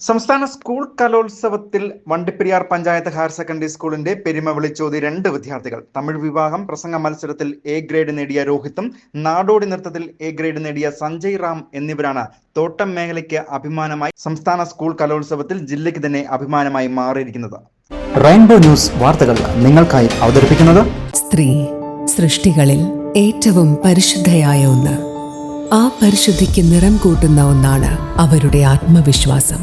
സംസ്ഥാന സ്കൂൾ കലോത്സവത്തിൽ Vandiperiyar panchayat higher secondary സ്കൂളിന്റെ പെരുമ വിളിച്ചോതി രണ്ട് വിദ്യാർത്ഥികൾ. തമിഴ് വിവാഹം പ്രസംഗ മത്സരത്തിൽ എ ഗ്രേഡ് നേടിയ രോഹിത്തും നാടോടി നൃത്തത്തിൽ എ ഗ്രേഡ് നേടിയ സഞ്ജയ് റാം എന്നിവരാണ് തോട്ടം മേഖലയ്ക്ക് അഭിമാനമായി സംസ്ഥാന സ്കൂൾ കലോത്സവത്തിൽ ജില്ലയ്ക്ക് തന്നെ അഭിമാനമായി മാറിയിരിക്കുന്നത്. റെയിൻബോ ന്യൂസ് വാർത്തകൾ നിങ്ങൾക്കായി അവതരിപ്പിക്കുന്നത് സ്ത്രീ സൃഷ്ടികളിൽ ഏറ്റവും പരിശുദ്ധയായ ഒന്ന്. ആ പരിശുദ്ധിക്ക് നിറം കൂട്ടുന്ന ഒന്നാണ് അവരുടെ ആത്മവിശ്വാസം.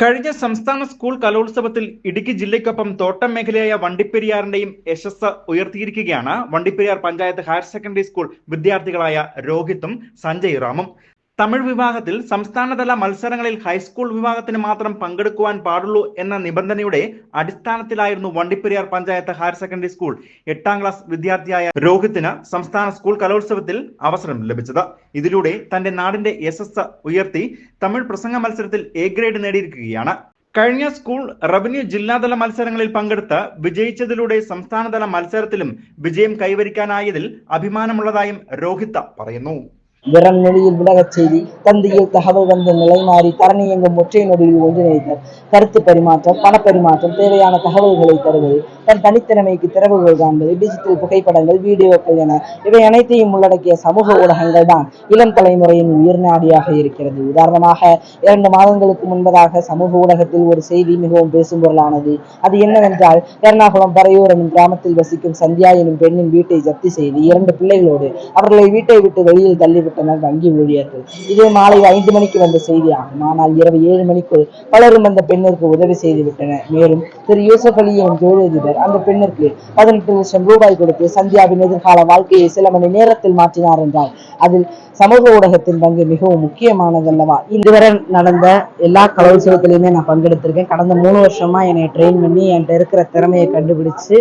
കഴിഞ്ഞ സംസ്ഥാന സ്കൂൾ കലോത്സവത്തിൽ ഇടുക്കി ജില്ലയ്ക്കൊപ്പം തോട്ടം മേഖലയായ വണ്ടിപ്പെരിയാറിന്റെയും യശസ് ഉയർത്തിയിരിക്കുകയാണ്. Vandiperiyar panchayat higher secondary school വിദ്യാർത്ഥികളായ രോഹിത്തും സഞ്ജയ് റാമും. തമിഴ് വിഭാഗത്തിൽ സംസ്ഥാനതല മത്സരങ്ങളിൽ ഹൈസ്കൂൾ വിഭാഗത്തിന് മാത്രം പങ്കെടുക്കുവാൻ പാടുള്ളൂ എന്ന നിബന്ധനയുടെ അടിസ്ഥാനത്തിലായിരുന്നു Vandiperiyar panchayat higher secondary school എട്ടാം ക്ലാസ് വിദ്യാർത്ഥിയായ രോഹിത്തിന് സംസ്ഥാന സ്കൂൾ കലോത്സവത്തിൽ അവസരം ലഭിച്ചത്. ഇതിലൂടെ തന്റെ നാടിന്റെ യശസ് ഉയർത്തി തമിഴ് പ്രസംഗ മത്സരത്തിൽ എ ഗ്രേഡ് നേടിയിരിക്കുകയാണ്. കഴിഞ്ഞ സ്കൂൾ റവന്യൂ ജില്ലാതല മത്സരങ്ങളിൽ പങ്കെടുത്ത് വിജയിച്ചതിലൂടെ സംസ്ഥാനതല മത്സരത്തിലും വിജയം കൈവരിക്കാനായതിൽ അഭിമാനമുള്ളതായും രോഹിത്ത പറയുന്നു. விரல் நொடியில் விலகச் செய்தி தந்தையில் தகவல் வந்து நிலைமாறி தரணி எங்கும் ஒற்றை நொடியில் ஒன்றிணைத்தல் கருத்து பரிமாற்றம் பணப்பரிமாற்றம் தேவையான தகவல்களை தருவது தன் தனித்திறமைக்கு திறவுகள் காண்பது டிஜிட்டல் புகைப்படங்கள் வீடியோக்கள் என இவை அனைத்தையும் உள்ளடக்கிய சமூக ஊடகங்கள் தான் இளம் தலைமுறையின் உயிர்நாடியாக இருக்கிறது. உதாரணமாக இரண்டு மாதங்களுக்கு முன்பதாக சமூக ஊடகத்தில் ஒரு செய்தி மிகவும் பேசும் பொருளானது அது என்னவென்றால் எர்ணாகுளம் பரையூர் எனும் கிராமத்தில் வசிக்கும் சந்தியா எனும் பெண்ணின் வீட்டை ஜப்தி செய்து இரண்டு பிள்ளைகளோடு அவர்களை வீட்டை விட்டு வெளியில் தள்ளிவிட்டு விட்டனர் வங்கி ஊழியர்கள். இதே மாலை ஐந்து மணிக்கு வந்த செய்தியாகும். ஆனால் இரவு ஏழு மணிக்குள் பலரும் அந்த பெண்ணிற்கு உதவி செய்து விட்டனர். மேலும் திரு யூசப் அலியின் எனும் தொழிலதிபர் அந்த பெண்ணிற்கு பதினெட்டு லட்சம் ரூபாய் கொடுத்து சந்தியாவின் எதிர்கால வாழ்க்கையை சில மணி நேரத்தில் மாற்றினார் என்றால் அதில் சமூக ஊடகத்தின் பங்கு மிகவும் முக்கியமானதல்லவா? இதுவரை நடந்த எல்லா கலோத்சவத்திலையுமே நான் பங்கெடுத்திருக்கேன். கடந்த மூணு வருஷமா என்னை ட்ரெயின் பண்ணி என்கிட்ட இருக்கிற திறமையை கண்டுபிடிச்சு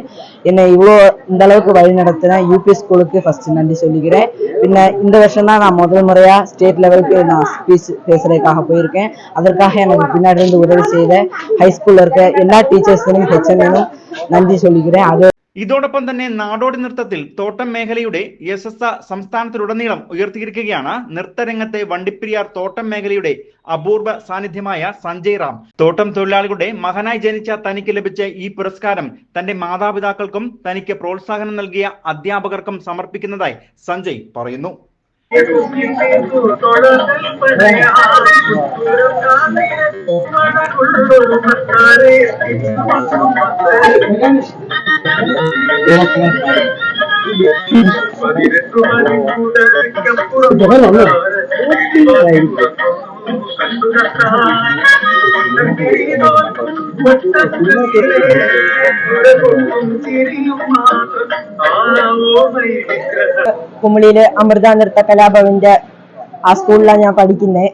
என்னை இவ்வளோ இந்த அளவுக்கு வழி நடத்தின யூபி ஸ்கூலுக்கு ஃபர்ஸ்ட் நன்றி சொல்லிக்கிறேன். பின்ன இந்த வருஷம் தான் நான் முதல் முறையாக ஸ்டேட் லெவலுக்கு நான் ஸ்பீச் பேசுகிறதுக்காக போயிருக்கேன். அதற்காக எனக்கு பின்னாடி இருந்து உதவி செய்த ஹைஸ்கூலில் இருக்க எல்லா டீச்சர்ஸ்களையும் ஹெச்எம்ஏனும் നന്ദി சொல்லிக்கிறேன். அது ഇതോടൊപ്പം തന്നെ നാടോടി നൃത്തത്തിൽ തോട്ടം മേഖലയുടെ യശസ്സ സംസ്ഥാനത്തിലുടനീളം ഉയർത്തിയിരിക്കുകയാണ് നൃത്തരംഗത്തെ വണ്ടിപ്പെരിയാർ തോട്ടം മേഖലയുടെ അപൂർവ സാന്നിധ്യമായ സഞ്ജയ് റാം. തോട്ടം തൊഴിലാളികളുടെ മകനായി ജനിച്ച തനിക്ക് ലഭിച്ച ഈ പുരസ്കാരം തന്റെ മാതാപിതാക്കൾക്കും തനിക്ക് പ്രോത്സാഹനം നൽകിയ അധ്യാപകർക്കും സമർപ്പിക്കുന്നതായി സഞ്ജയ് പറയുന്നു. പതിനെട്ടു മണി കൂടെ കപ്പുറം കണ്ടു കണ്ടാൽ കുമളിയിൽ അമൃത നൃത്ത കലാഭവന്റെ ആ സ്കൂളിലാണ് ഞാൻ പഠിക്കുന്നത്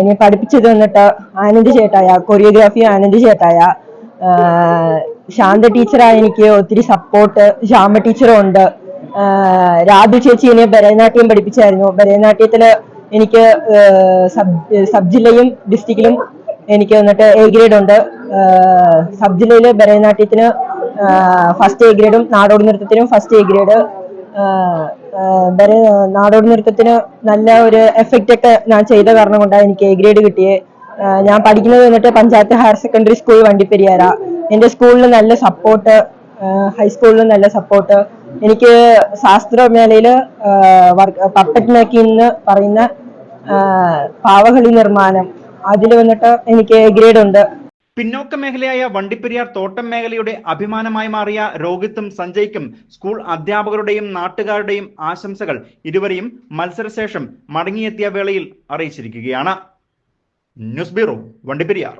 എന്നെ പഠിപ്പിച്ചത് വന്നിട്ട് ആനന്ദ് ചേട്ടായ കൊറിയോഗ്രാഫി ആനന്ദ് ചേട്ടായ. ശാന്ത ടീച്ചറായ എനിക്ക് ഒത്തിരി സപ്പോർട്ട് ശ്യാമ ടീച്ചറും ഉണ്ട്. രാധു ചേച്ചി എന്നെ ഭരതനാട്യം പഠിപ്പിച്ചായിരുന്നു. ഭരതനാട്യത്തിൽ എനിക്ക് സബ് സബ് ജില്ലയും ഡിസ്ട്രിക്റ്റിലും എനിക്ക് വന്നിട്ട് എ ഗ്രേഡ് ഉണ്ട്. സബ് ജില്ലയിൽ ഭരതനാട്യത്തിന് ഫസ്റ്റ് എ ഗ്രേഡും നാടോടി നൃത്തത്തിനും ഫസ്റ്റ് എ ഗ്രേഡ് നാടോടി നൃത്തത്തിന് നല്ല ഒരു എഫക്റ്റ് ഒക്കെ ഞാൻ ചെയ്ത കാരണം കൊണ്ടാണ് എനിക്ക് എ ഗ്രേഡ് കിട്ടിയേ. ഞാൻ പഠിക്കുന്നത് വന്നിട്ട് panchayat higher secondary school Vandiperiyar. എന്റെ സ്കൂളിൽ നല്ല സപ്പോർട്ട് ഹൈസ്കൂളിൽ നല്ല സപ്പോർട്ട് എനിക്ക് ശാസ്ത്ര ശാസ്ത്രമേളയിൽ പപ്പറ്റ് മേക്കിംഗ് എന്ന് പറയുന്ന പാവകളി നിർമ്മാണം അതിൽ വന്നിട്ട് എനിക്ക് ഗ്രേഡ് ഉണ്ട്. പിന്നോക്ക മേഖലയായ വണ്ടിപ്പെരിയാർ തോട്ടം മേഖലയുടെ അഭിമാനമായി മാറിയ രോഹിത്തും സഞ്ജയ്ക്കും സ്കൂൾ അധ്യാപകരുടെയും നാട്ടുകാരുടെയും ആശംസകൾ ഇരുവരെയും മത്സരശേഷം മടങ്ങിയെത്തിയ വേളയിൽ അറിയിച്ചിരിക്കുകയാണ്. News bureau Vandiperiyar.